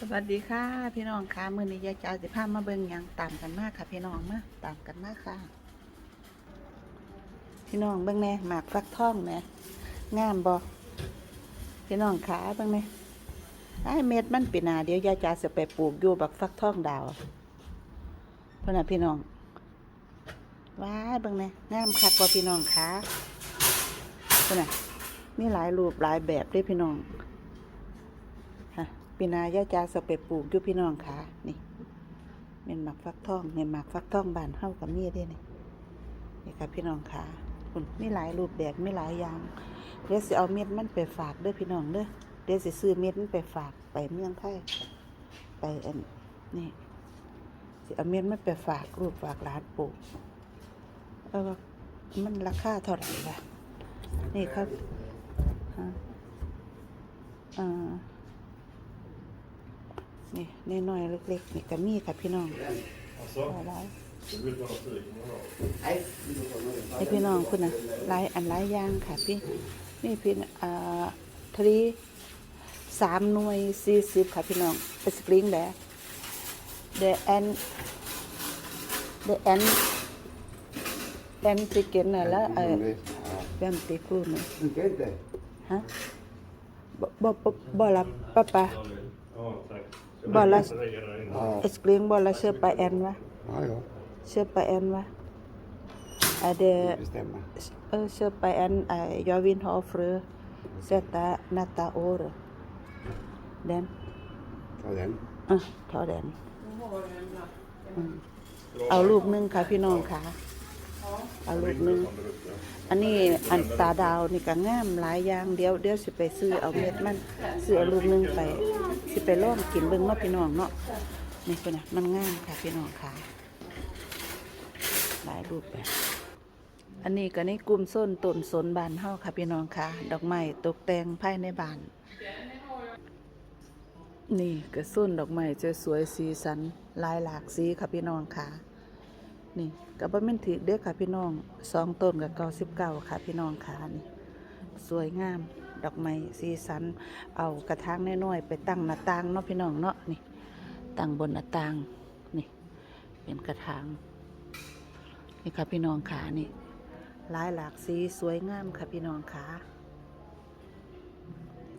สวัสดีค่ะ พี่น้องค่ะมือนี้ยายจ๋าสิพามาเบิ่งยังตามกันมากค่ะ พี่น้องมาตามกันมากค่ะ พี่น้องเบิ่งแน่หมากฟักทองแน่งามบ่พี่น้องขาเบิ่งแน่ไอ้เม็ดมันปีนาเดี๋ยวยายจ๋าสิไปปลูกอยู่บักฟักทองดาวเพิ่นน่ะพี่น้องว้าเบิ่งแน่งามคักบ่พี่น้องขาเพิ่นน่ะมีหลายรูปหลายแบบด้วยพี่น้องฮะ ปีนายาจาสไปปลูกอยู่พี่น้องค่ะนี่เป็นหมักฟักทองเนี่ยหมักฟักทองบานเฮากับมีเด้นี่นี่ค่ะพี่น้องค่ะคุณมีหลายรูปแบบมีหลายอย่างเดี๋ยวสิเอาเม็ดมันไปฝากเด้อพี่น้องเด้อเดี๋ยวสิซื้อเม็ดมันไปฝากไปเมืองไทยไปอันนี่สิเอาเม็ดมันไปฝากรูปฝากร้านปลูกเออมันราคาเท่าไหร่ล่ะนี่ครับอ่า นี่น้อยๆเล็กๆนี่ก็มีค่ะพี่น้อง Alltså, หลาย du vill bara stryka några av ๆให้พี่น้องคุณนะหลายอันหลายอย่างค่ะพี่นี่พี่อ่าทรีสามหน่วยสี่สิบค่ะพี่น้องเป็นสปริงแหละ the and the and and chicken น่ะแล้วเออแบมติคูน Inte? ฮะบ่บ่บ่บ่ละป้าป้า Ja, tack. Bara- Jag lägger det in. Ja, เอสปริงบ่ละเชื่อไปแอนวะ ja, ja. เชื่อไปแอนวะอ่าเด Det bestämmer. Eh, köpa en, eh, jag vill ha frö, sätta nästa år. Den, Ta den. uh, ta den. อืมเอาลูกหนึงค่ะพี่น้องค่ะ เอาลูกหนึงอันนี้อันตาดาวนี่ก็งามหลายอย่างเดี๋ยวเดี๋ยวสิไปซื้อเอาเม็ดมันซื้อเอาลูกหนึงไป สิไปลองกินเบิ่งเนาะพี่น้องเนาะนี่เป็นน่ะมันงามค่ะพี่น้องค่ะหลายรูปแบบอันนี้ก็ในกลุ่มส้นต้นสนบานเฮาค่ะพี่น้องค่ะ ดอกไม้ตกแต่งภายในบ้าน นี่ก็ส้นดอกไม้จะสวยสีสันหลายหลากสีค่ะพี่น้องค่ะ นี่ก็บ่แม่นถือเด้อค่ะพี่น้องสองต้นกับเก้าสิบเก้าค่ะพี่น้องค่ะนี่ สวยงาม ดอกไม้สีสัน เอากระถางน้อยๆไปตั้งหน้าต่างเนาะพี่น้องเนาะนี่ ตั้งบนหน้าต่าง นี่ เป็นกระถางนี่ค่ะพี่น้องขานี่ลายหลากสีสวยงามค่ะพี่น้องขา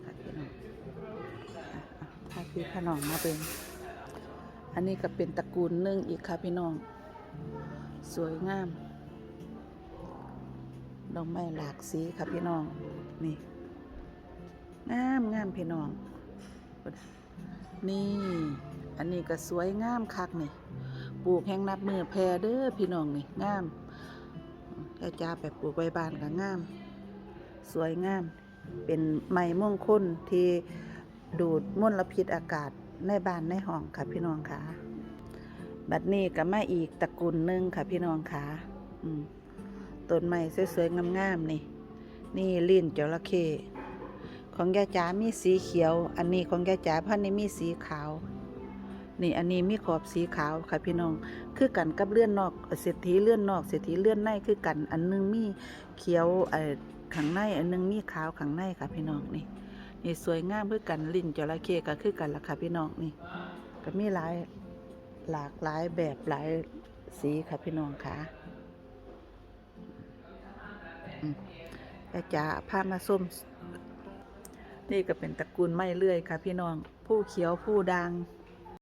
ค่ะพี่น้องอะพาพี่พาน้องมาเป็น อันนี้ก็เป็นตระกูลนึ่งอีกค่ะพี่น้อง สวยงาม ดอกไม้หลากสีค่ะพี่น้อง นี่ งามงามพี่น้อง นี่ อันนี้ก็สวยงามคักนี่ ปลูกแห้งนับมือแพรเด้อพี่น้องนี่ งามแค่จ้าไปปลูกไว้บ้านก็งาม สวยงาม เป็นไม้มงคลที่ดูดมลพิษอากาศในบ้านในห้องค่ะพี่น้องค่ะ บัดนี้ก็มาอีกตระกูลหนึ่งค่ะ พี่น้องค่ะต้นไม้สวยๆงามๆนี่ นี่ลิ้นจระเข้ของยาจ๋ามีสีเขียว อันนี้ของยาจ๋าพันนี้มีสีขาว นี่อันนี้มีขอบสีขาวค่ะพี่น้อง คือกันกับเลื่อนนอกเศรษฐีเลื่อนนอกเศรษฐีเลื่อนในคือกัน อันหนึงมีเขียวเอ่อข้างในอันหนึงมีขาวข้างในค่ะพี่น้องนี่ นี่สวยงามคือกันลิ้นจระเข้ก็คือกันละค่ะพี่น้องนี่ ก็มีหลาย หลากหลายแบบหลายสีค่ะพี่น้องค่ะอาจารย์ผ้ามาส้ม นี่ก็เป็นตระกูลไม้เลื่อยค่ะพี่น้อง ผู้เขียวผู้ดัง